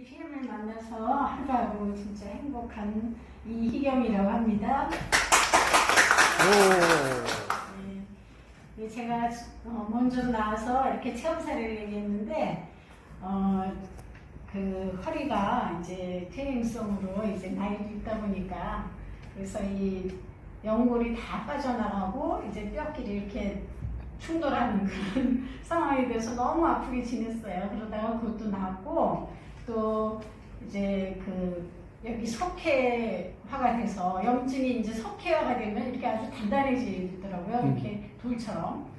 이 PM을 만나서 하루하루 진짜 행복한 이희경이라고 합니다. 네. 네, 제가 어, 먼저 나와서 이렇게 체험사를 얘기했는데 어, 그 허리가 이제 퇴행성으로 이제 나이도 있다 보니까 그래서 이 연골이 다 빠져나가고 이제 뼈끼리 이렇게 충돌하는 그런 상황이 돼서 너무 아프게 지냈어요. 그러다가 그것도 나았고 또 이제 그 여기 석회화가 돼서 염증이 이제 석회화가 되면 이렇게 아주 단단해지더라고요. 음. 이렇게 돌처럼.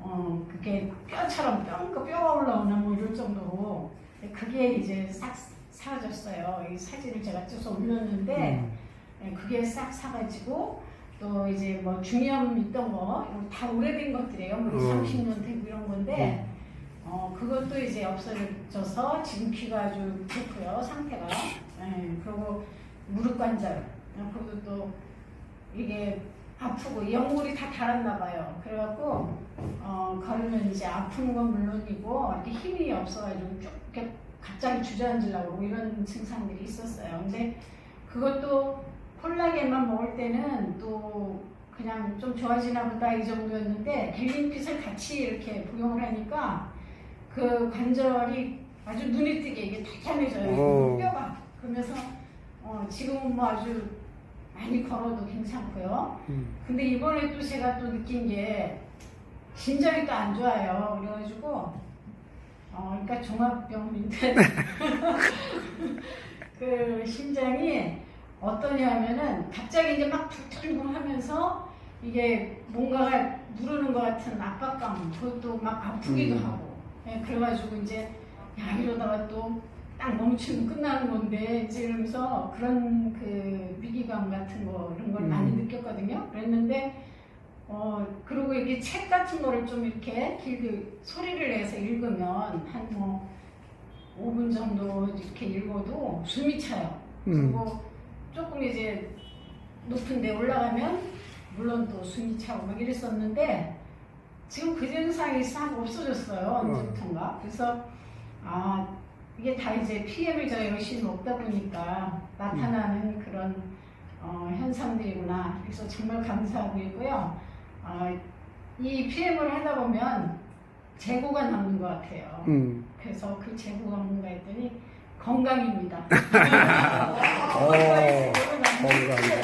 어, 그게 뼈처럼 뼈, 뼈가 올라오나 뭐 이럴 정도로. 그게 이제 싹 사라졌어요. 이 사진을 제가 찍어서 올렸는데, 음. 예, 그게 싹 사가지고, 또 이제 뭐 중염 있던 거, 다 오래된 것들이에요. 뭐 음. 30년 되고 이런 건데, 어, 그것도 이제 없어져서 지금 귀가 아주 좋고요, 상태가. 예, 그리고 무릎 관절, 어, 그리고 또 이게 아프고 연골이 다 닳았나 봐요. 그래갖고 어, 걸으면 이제 아픈 건 물론이고 이렇게 힘이 없어가지고 쭉 이렇게 갑자기 주저앉으려고 이런 증상들이 있었어요. 근데 그것도 콜라겐만 먹을 때는 또 그냥 좀 좋아지나 보다 이 정도였는데 델린핏을 같이 이렇게 복용을 하니까 그 관절이 아주 눈에 띄게 이게 탄탄해져요. 오. 뼈가. 그러면서 어, 지금은 뭐 아주 많이 걸어도 괜찮고요. 음. 근데 이번에 또 제가 또 느낀 게 심장이 또 안 좋아요. 그래가지고 어 그러니까 종합병인데 그 심장이 어떠냐면은 갑자기 이제 막 툭툭 하면서 이게 뭔가가 누르는 것 같은 압박감 그것도 막 아프기도 음. 하고 예, 그래가지고 이제 야 이러다가 또 딱 멈추면 끝나는 건데 이제 이러면서 그런 그 위기감 같은 거 이런 걸 많이 음. 느꼈거든요. 그랬는데 어 그리고 이게 책 같은 거를 좀 이렇게 길게 소리를 내서 읽으면 한뭐 5분 정도 이렇게 읽어도 숨이 차요. 음. 그리고 조금 이제 높은 데 올라가면 물론 또 숨이 차고 막 이랬었는데 지금 그 증상이 싹 없어졌어요. 언제부턴가. 그래서 아 이게 다 이제 PM을 제가 열심히 먹다 보니까 나타나는 그런 어, 현상들이구나. 그래서 정말 감사하고 있고요. 아, 이 PM을 하다 보면 재고가 남는 것 같아요. 음. 그래서 그 재고가 뭔가 했더니 건강입니다. 오, 건강이 재고가 남는 것 건강.